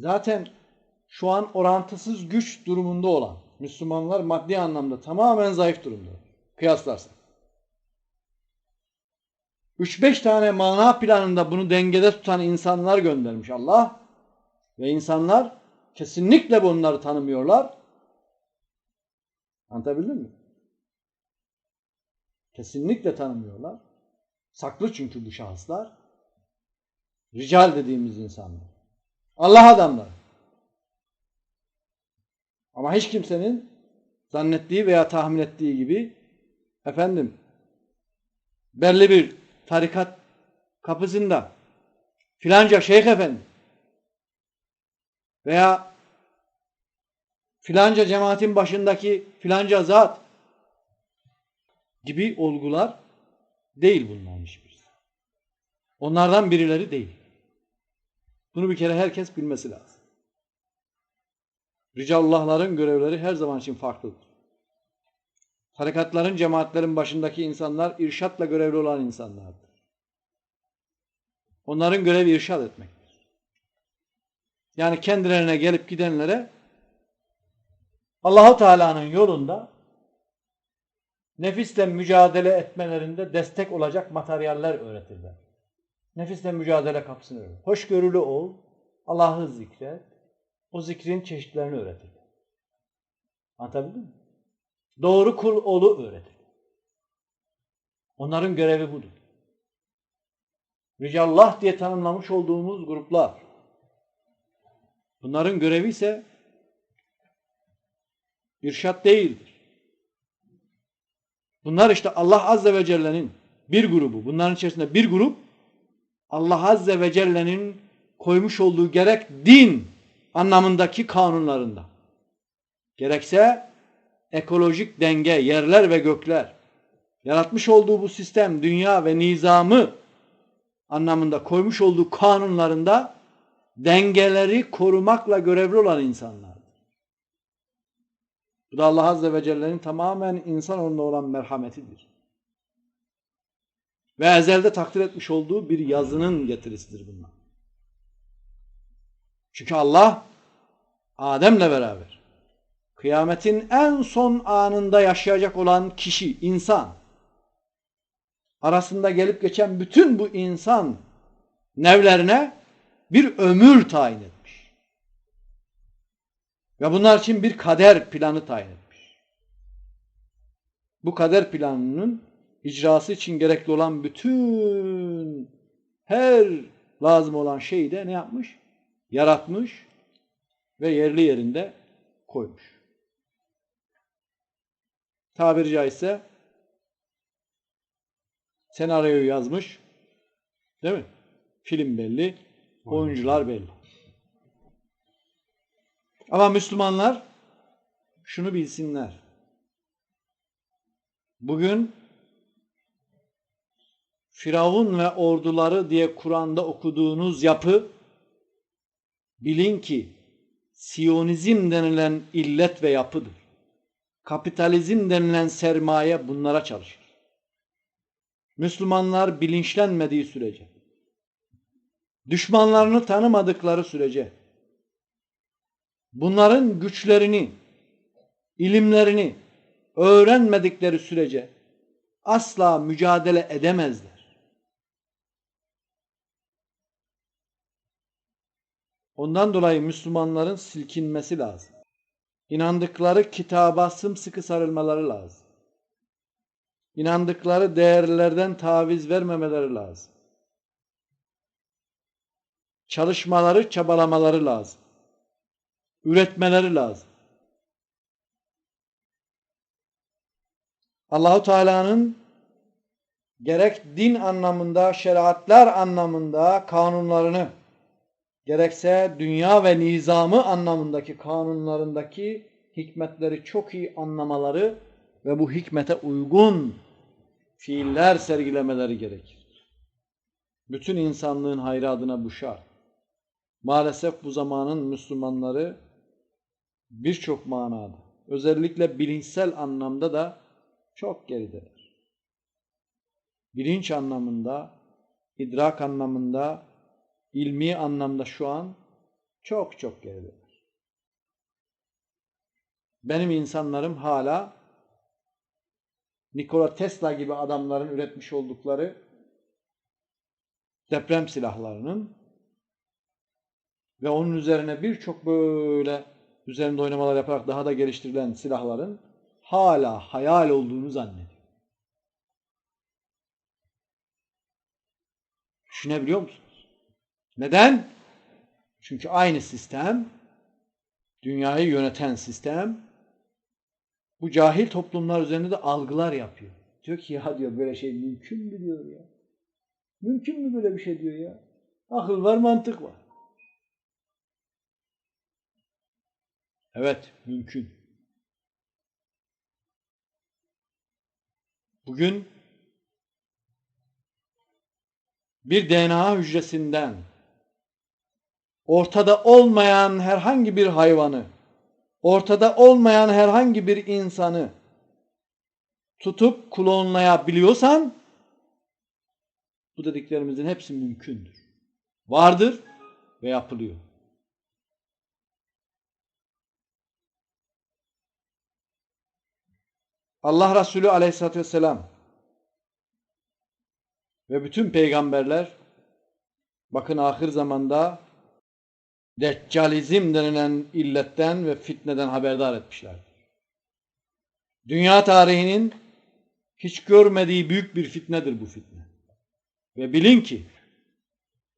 Zaten şu an orantısız güç durumunda olan Müslümanlar maddi anlamda tamamen zayıf durumda. Kıyaslarsak. 3-5 tane mana planında bunu dengede tutan insanlar göndermiş Allah. Ve insanlar kesinlikle bunları tanımıyorlar. Anlatabildim mi? Kesinlikle tanımıyorlar. Saklı çünkü bu şahıslar. Rical dediğimiz insanlar. Allah adamları. Ama hiç kimsenin zannettiği veya tahmin ettiği gibi efendim belli bir tarikat kapısında filanca şeyh efendi veya filanca cemaatin başındaki filanca zat gibi olgular değil bunların hiçbirisi. Onlardan birileri değil. Bunu bir kere herkes bilmesi lazım. Ricalullahların görevleri her zaman için farklıdır. Harekatların, cemaatlerin başındaki insanlar irşatla görevli olan insanlardır. Onların görevi irşat etmektir. Yani kendilerine gelip gidenlere Allahu Teala'nın yolunda nefisle mücadele etmelerinde destek olacak materyaller öğretirler. Nefisle mücadele kapısını öğretir. Hoşgörülü ol, Allah'ı zikret, o zikrin çeşitlerini öğretir. Anlatabildim mi? Doğru kul olu öğretir. Onların görevi budur. Ricallah diye tanımlamış olduğumuz gruplar. Bunların görevi ise irşat değildir. Bunlar işte Allah Azze ve Celle'nin bir grubu. Bunların içerisinde bir grup Allah Azze ve Celle'nin koymuş olduğu gerek din anlamındaki kanunlarında. Gerekse ekolojik denge, yerler ve gökler, yaratmış olduğu bu sistem, dünya ve nizamı anlamında koymuş olduğu kanunlarında dengeleri korumakla görevli olan insanlardır. Bu da Allah Azze ve Celle'nin tamamen insanoğluna olan merhametidir. Ve ezelde takdir etmiş olduğu bir yazının getirisidir bunlar. Çünkü Allah Adem'le beraber kıyametin en son anında yaşayacak olan kişi, insan arasında gelip geçen bütün bu insan nevlerine bir ömür tayin etmiş. Ve bunlar için bir kader planı tayin etmiş. Bu kader planının icrası için gerekli olan bütün her lazım olan şeyi de ne yapmış? Yaratmış ve yerli yerinde koymuş. Tabiri caizse senaryoyu yazmış. Değil mi? Film belli, oyuncular belli. Ama Müslümanlar şunu bilsinler. Bugün Firavun ve orduları diye Kur'an'da okuduğunuz yapı bilin ki Siyonizm denilen illet ve yapıdır. Kapitalizm denilen sermaye bunlara çalışır. Müslümanlar bilinçlenmediği sürece, düşmanlarını tanımadıkları sürece, bunların güçlerini, ilimlerini öğrenmedikleri sürece asla mücadele edemezler. Ondan dolayı Müslümanların silkinmesi lazım. İnandıkları kitaba sımsıkı sarılmaları lazım. İnandıkları değerlerden taviz vermemeleri lazım. Çalışmaları, çabalamaları lazım. Üretmeleri lazım. Allahu Teala'nın gerek din anlamında, şeriatlar anlamında kanunlarını gerekse dünya ve nizamı anlamındaki kanunlarındaki hikmetleri çok iyi anlamaları ve bu hikmete uygun fiiller sergilemeleri gerekir. Bütün insanlığın hayrı adına bu şart. Maalesef bu zamanın Müslümanları birçok manada, özellikle bilinçsel anlamda da çok gerideler. Bilinç anlamında, idrak anlamında, ilmi anlamda şu an Çok çok gerideler. Benim insanlarım hala Nikola Tesla gibi adamların üretmiş oldukları deprem silahlarının ve onun üzerine birçok böyle üzerinde oynamalar yaparak daha da geliştirilen silahların hala hayal olduğunu zannediyor. Düşünebiliyor musunuz? Neden? Çünkü aynı sistem, dünyayı yöneten sistem, bu cahil toplumlar üzerinde de algılar yapıyor. Diyor ki ya diyor böyle şey mümkün mü diyor ya. Mümkün mü böyle bir şey diyor ya. Akıl var mantık var. Evet mümkün. Bugün bir DNA hücresinden ortada olmayan herhangi bir hayvanı, ortada olmayan herhangi bir insanı tutup klonlayabiliyorsan bu dediklerimizin hepsi mümkündür. Vardır ve yapılıyor. Allah Resulü aleyhissalatü vesselam ve bütün peygamberler bakın ahir zamanda deccalizm denilen illetten ve fitneden haberdar etmişlerdir. Dünya tarihinin hiç görmediği büyük bir fitnedir bu fitne. Ve bilin ki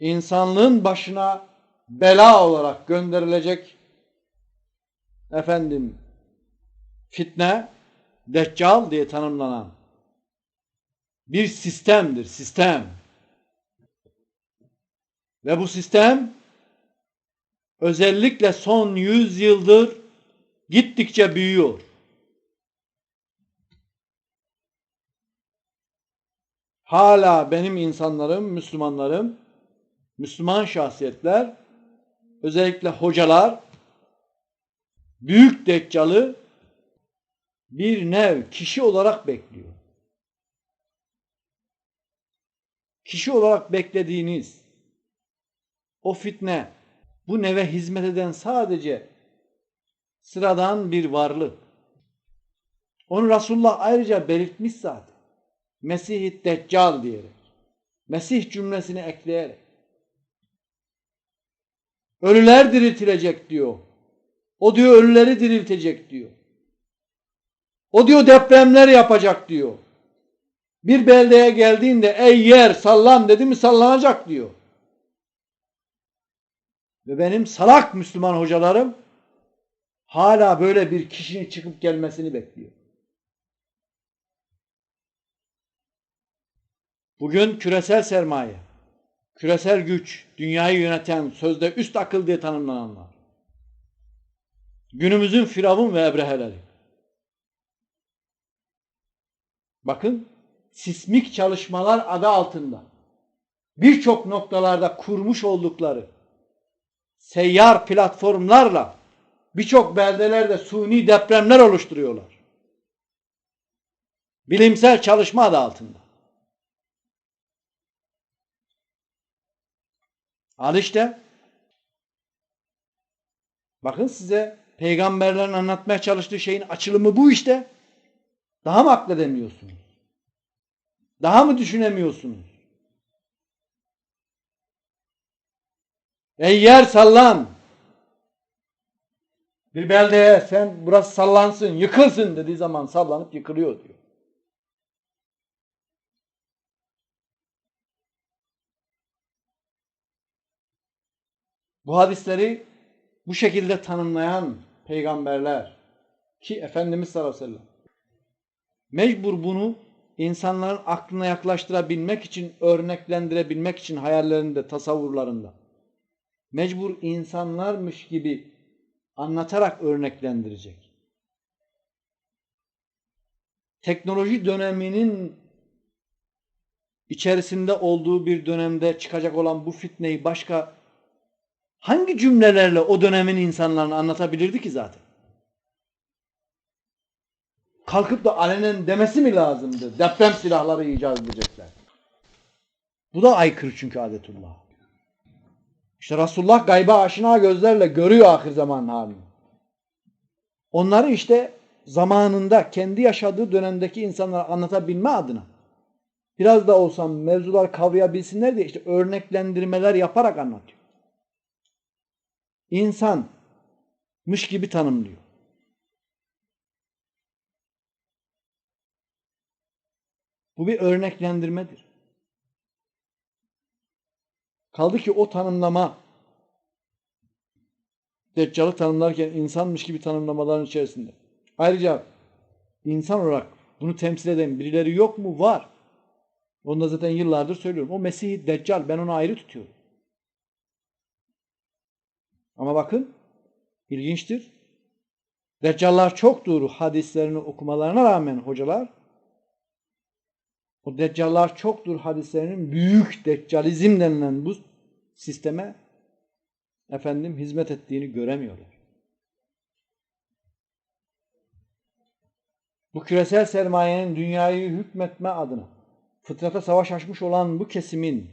insanlığın başına bela olarak gönderilecek efendim fitne Deccal diye tanımlanan bir sistemdir, sistem. Ve bu sistem özellikle son yüz yıldır gittikçe büyüyor. Hala benim insanlarım, Müslümanlarım, Müslüman şahsiyetler, özellikle hocalar, büyük deccalı bir nev kişi olarak bekliyor. Kişi olarak beklediğiniz o fitne bu neve hizmet eden sadece sıradan bir varlık. Onu Resulullah ayrıca belirtmiş zaten. Mesih-i Deccal diyerek. Mesih cümlesini ekleyerek. Ölüler diriltilecek diyor. O diyor ölüleri diriltecek diyor. O diyor depremler yapacak diyor. Bir beldeye geldiğinde ey yer sallan dedi mi sallanacak diyor. Ve benim salak Müslüman hocalarım hala böyle bir kişinin çıkıp gelmesini bekliyor. Bugün küresel sermaye, küresel güç, dünyayı yöneten, sözde üst akıl diye tanımlananlar. Günümüzün firavun ve ebreheleri. Bakın sismik çalışmalar adı altında birçok noktalarda kurmuş oldukları seyyar platformlarla birçok beldelerde suni depremler oluşturuyorlar. Bilimsel çalışma adı altında. Al işte. Bakın size peygamberlerin anlatmaya çalıştığı şeyin açılımı bu işte. Daha mı akledemiyorsunuz? Daha mı düşünemiyorsunuz? Ey yer sallan! Bir beldeye sen burası sallansın, yıkılsın dediği zaman sallanıp yıkılıyor diyor. Bu hadisleri bu şekilde tanımlayan peygamberler ki Efendimiz sallallahu aleyhi ve sellem mecbur bunu insanların aklına yaklaştırabilmek için, örneklendirebilmek için hayallerinde, tasavvurlarında mecbur insanlarmış gibi anlatarak örneklendirecek. Teknoloji döneminin içerisinde olduğu bir dönemde çıkacak olan bu fitneyi başka hangi cümlelerle o dönemin insanlarını anlatabilirdi ki zaten? Kalkıp da alenen demesi mi lazımdı? Deprem silahları icat edecekler. Bu da aykırı çünkü adetullah. İşte Resulullah gayba aşina gözlerle görüyor ahir zaman halini. Onları işte zamanında kendi yaşadığı dönemdeki insanlara anlatabilme adına biraz da olsam mevzular kavrayabilsinler diye işte örneklendirmeler yaparak anlatıyor. İnsanmış gibi tanımlıyor. Bu bir örneklendirmedir. Kaldı ki o tanımlama Deccal'ı tanımlarken insanmış gibi tanımlamaların içerisinde. Ayrıca insan olarak bunu temsil eden birileri yok mu? Var. Onu da zaten yıllardır söylüyorum. O Mesih Deccal. Ben onu ayrı tutuyorum. Ama bakın ilginçtir. Deccallar çoktur hadislerini okumalarına rağmen hocalar o deccallar çoktur hadislerinin büyük deccalizm denilen bu sisteme efendim hizmet ettiğini göremiyorlar. Bu küresel sermayenin dünyayı hükmetme adına fıtrata savaş açmış olan bu kesimin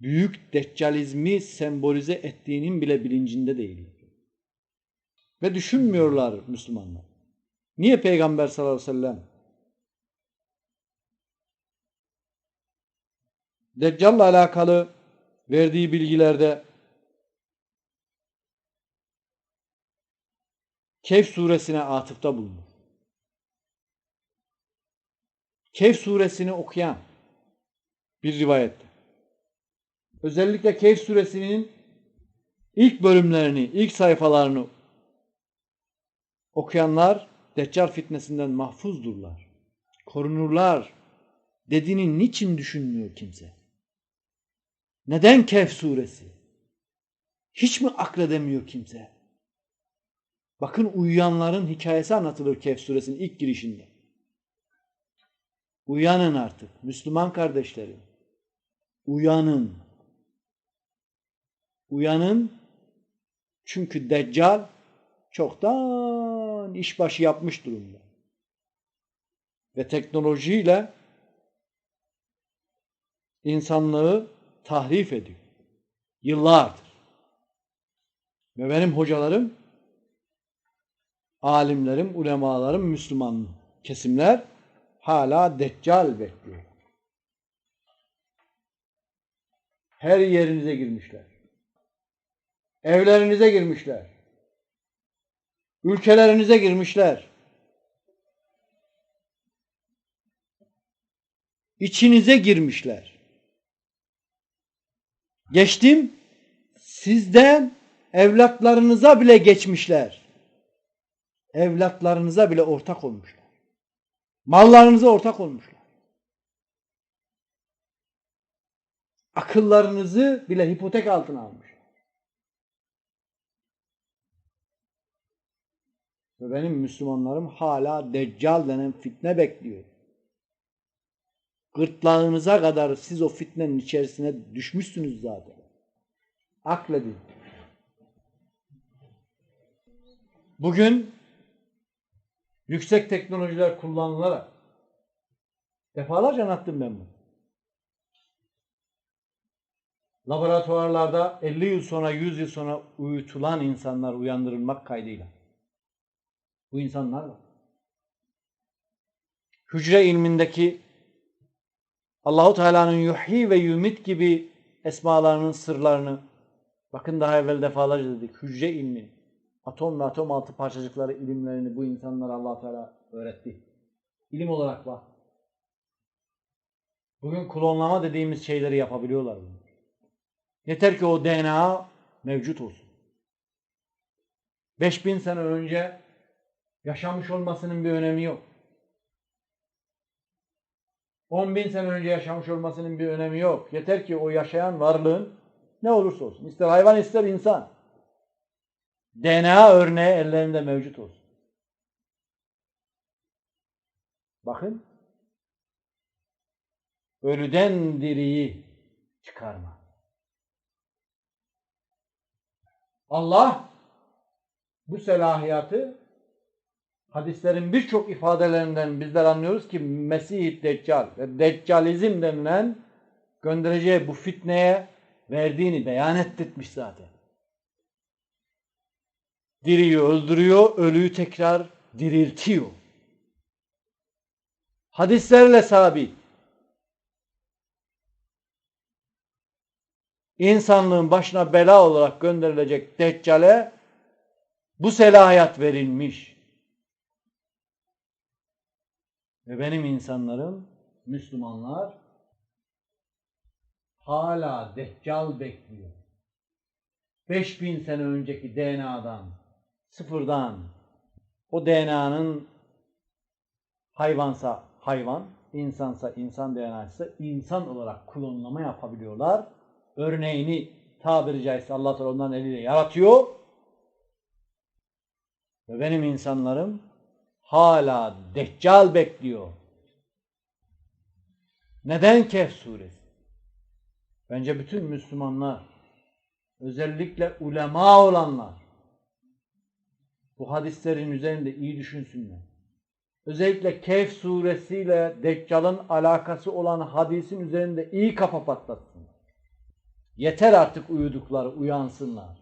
büyük deccalizmi sembolize ettiğinin bile bilincinde değiller. Ve düşünmüyorlar Müslümanlar. Niye Peygamber sallallahu aleyhi ve sellem Deccal'la alakalı verdiği bilgilerde Kehf suresine atıfta bulunur. Kehf suresini okuyan bir rivayette. Özellikle Kehf suresinin ilk bölümlerini, ilk sayfalarını okuyanlar Deccal fitnesinden mahfuzdurlar. Korunurlar. Dediğini niçin düşünmüyor kimse? Neden Kehf suresi? Hiç mi akledemiyor kimse? Bakın uyuyanların hikayesi anlatılır Kehf suresinin ilk girişinde. Uyanın artık Müslüman kardeşlerim. Uyanın. Uyanın. Çünkü Deccal çoktan işbaşı yapmış durumda. Ve teknolojiyle insanlığı tahrif ediyor. Yıllardır. Ve benim hocalarım, alimlerim, ulemalarım, Müslüman kesimler hala deccal bekliyor. Her yerinize girmişler. Evlerinize girmişler. Ülkelerinize girmişler. İçinize girmişler. Geçtim sizden evlatlarınıza bile geçmişler. Evlatlarınıza bile ortak olmuşlar. Mallarınıza ortak olmuşlar. Akıllarınızı bile hipotek altına almışlar. Ve benim Müslümanlarım hala Deccal denen fitne bekliyor. Gırtlağınıza kadar siz o fitnenin içerisine düşmüşsünüz zaten. Akledin. Bugün yüksek teknolojiler kullanılarak defalarca anlattım ben bunu. Laboratuvarlarda 50 yıl sonra 100 yıl sonra uyutulan insanlar uyandırılmak kaydıyla. Bu insanlar var. Hücre ilmindeki Allahu Teala'nın yuhyi ve yumit gibi esmalarının sırlarını bakın daha evvel defalarca dedik. Hücre ilmi, atom ve atom altı parçacıkları ilimlerini bu insanlara Allah Teala öğretti. İlim olarak var. Bugün klonlama dediğimiz şeyleri yapabiliyorlar. Yeter ki o DNA mevcut olsun. 5000 sene önce yaşamış olmasının bir önemi yok. 10 bin sene önce yaşamış olmasının bir önemi yok. Yeter ki o yaşayan varlığın ne olursa olsun. ister hayvan ister insan. DNA örneği ellerinde mevcut olsun. Bakın. Ölüden diriyi çıkarma. Allah bu selahiyatı hadislerin birçok ifadelerinden bizler anlıyoruz ki Mesih Deccal ve Deccalizm denilen göndereceği bu fitneye verdiğini beyan ettirmiş zaten. Diriyi öldürüyor, ölüyü tekrar diriltiyor. Hadislerle sabit. İnsanlığın başına bela olarak gönderilecek Deccale bu selahiyat verilmiş. Ve benim insanlarım, Müslümanlar hala Deccal bekliyor. 5000 sene önceki DNA'dan, sıfırdan, o DNA'nın hayvansa hayvan, insansa insan DNA'sı insan olarak klonlama yapabiliyorlar. Örneğini tabiri caizse Allah Teala onların eliyle yaratıyor. Ve benim insanlarım hala Deccal bekliyor. Neden Kehf suresi? Bence bütün Müslümanlar, özellikle ulema olanlar, bu hadislerin üzerinde iyi düşünsünler. Özellikle Kehf suresiyle Deccal'ın alakası olan hadisin üzerinde iyi kafa patlatsınlar. Yeter artık uyudukları, uyansınlar.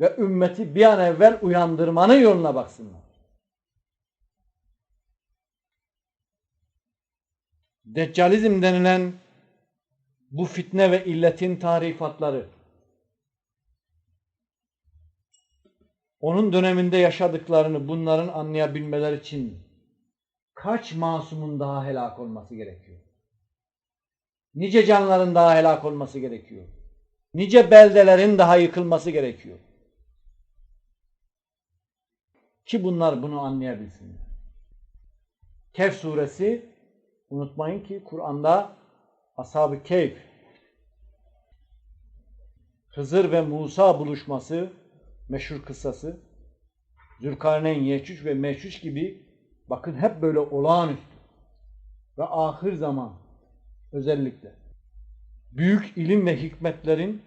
Ve ümmeti bir an evvel uyandırmanın yoluna baksınlar. Deccalizm denilen bu fitne ve illetin tarifatları onun döneminde yaşadıklarını bunların anlayabilmeleri için kaç masumun daha helak olması gerekiyor? Nice canların daha helak olması gerekiyor? Nice beldelerin daha yıkılması gerekiyor? Ki bunlar bunu anlayabilsinler. Kehf suresi unutmayın ki Kur'an'da Ashab-ı Keyf Hızır ve Musa buluşması meşhur kıssası Zülkarneyn, Yeçüc ve Meçüc gibi bakın hep böyle olağanüstü ve ahir zaman özellikle büyük ilim ve hikmetlerin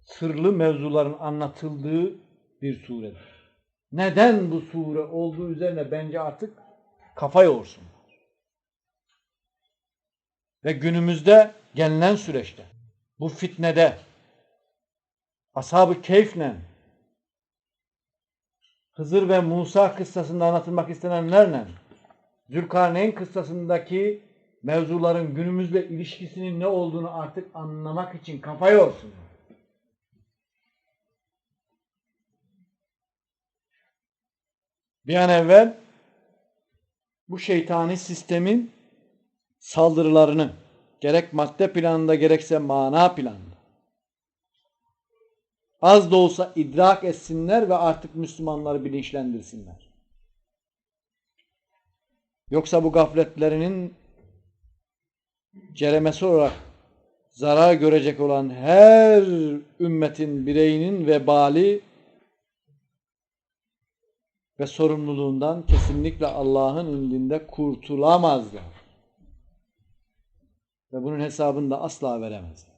sırlı mevzuların anlatıldığı bir suredir. Neden bu sure olduğu üzerine bence artık kafa yorsun. Ve günümüzde gelinen süreçte bu fitnede Ashab-ı Keyf'le Hızır ve Musa kıssasında anlatılmak istenenlerle Zülkarneyn kıssasındaki mevzuların günümüzle ilişkisinin ne olduğunu artık anlamak için kafa yorsun. Bir an evvel bu şeytani sistemin saldırılarını gerek madde planında gerekse mana planında az da olsa idrak etsinler ve artık Müslümanları bilinçlendirsinler. Yoksa bu gafletlerinin ceremesi olarak zarar görecek olan her ümmetin bireyinin vebali ve sorumluluğundan kesinlikle Allah'ın indinde kurtulamazlar. Ve bunun hesabını da asla veremezler.